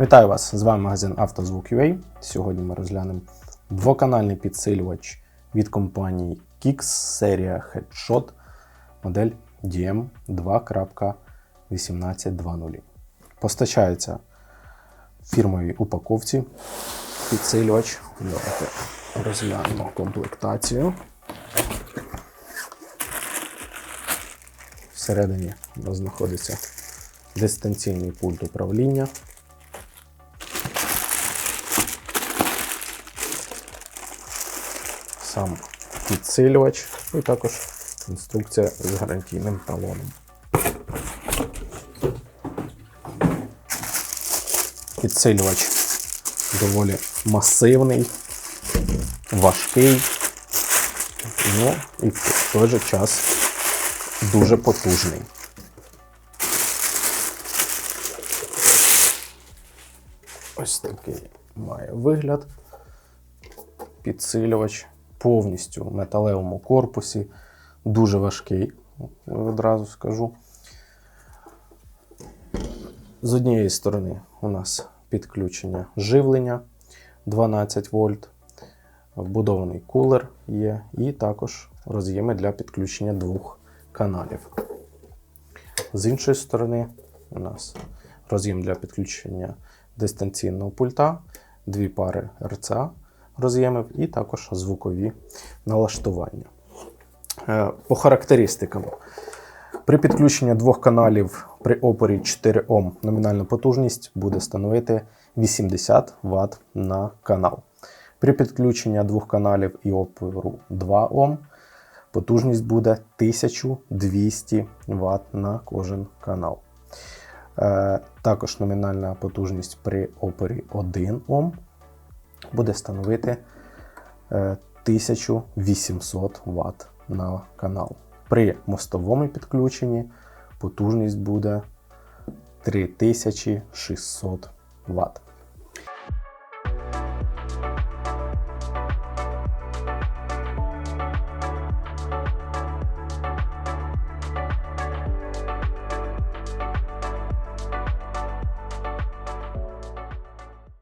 Вітаю вас! З вами магазин «Автозвук.UA». Сьогодні ми розглянемо двоканальний підсилювач від компанії Kix серія Headshot модель DM2.1820. Постачається в фірмовій упаковці підсилювач. Давайте розглянемо комплектацію. Всередині у нас знаходиться дистанційний пульт управління. Сам підсилювач і також інструкція з гарантійним талоном. Підсилювач доволі масивний, важкий, ну і в той же час дуже потужний. Ось такий має вигляд. Підсилювач повністю в металевому корпусі, дуже важкий, одразу скажу. З однієї сторони у нас підключення живлення 12 вольт, вбудований кулер є, і також роз'єми для підключення двох каналів. З іншої сторони, у нас роз'єм для підключення дистанційного пульта, дві пари RCA роз'ємів і також звукові налаштування. Е, По характеристикам. При підключенні двох каналів при опорі 4 Ом номінальна потужність буде становити 80 Вт на канал. При підключенні двох каналів і опору 2 Ом потужність буде 1200 Вт на кожен канал. Е, Також номінальна потужність при опорі 1 Ом буде становити е, 1800 Вт на канал. При мостовому підключенні потужність буде 3600 Вт.